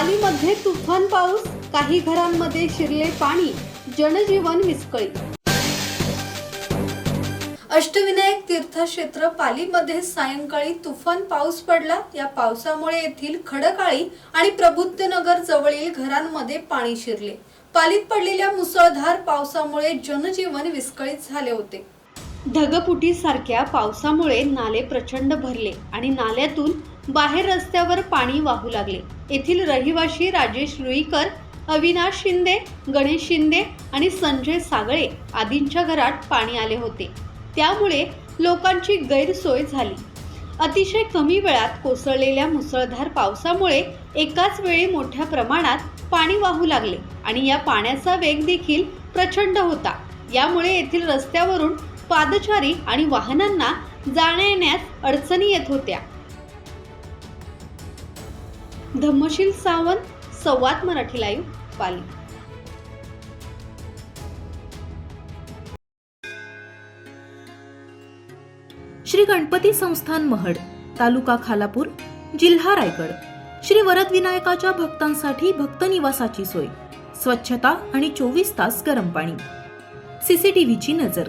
पालीमध्ये तुफान पाऊस काही घरांमध्ये शिरले पाणी जनजीवन विस्कळीत. अष्टविनायक तीर्थक्षेत्र पालीमध्ये सायंकाळी तुफान पाऊस पडला. या पावसामुळे येथील खडकाळी आणि प्रबुद्धनगर जवळील घरांमध्ये पाणी शिरले. पालीत पडलेल्या मुसळधार पावसामुळे जनजीवन विस्कळीत झाले होते. ढगफुटीसारख्या पावसामुळे नाले प्रचंड भरले आणि नाल्यातून बाहेर रस्त्यावर पाणी वाहू लागले. येथील रहिवाशी राजेश रुईकर अविनाश शिंदे गणेश शिंदे आणि संजय सागळे आदींच्या घरात पाणी आले होते. त्यामुळे लोकांची गैरसोय झाली. अतिशय कमी वेळात कोसळलेल्या मुसळधार पावसामुळे एकाच वेळी मोठ्या प्रमाणात पाणी वाहू लागले आणि या पाण्याचा वेग देखील प्रचंड होता. यामुळे येथील रस्त्यावरून पादचारी आणि वाहनांना जाण्या येण्यास अडचणी येत होत्या. धम्मशील सावंत संवाद मराठी लाईव्ह पाली. श्री गणपती संस्थान महड तालुका खालापूर जिल्हा रायगड. श्री वरद विनायकाच्या भक्तांसाठी भक्त निवासाची सोय. स्वच्छता आणि चोवीस तास गरम पाणी. सीसीटीव्हीची नजर.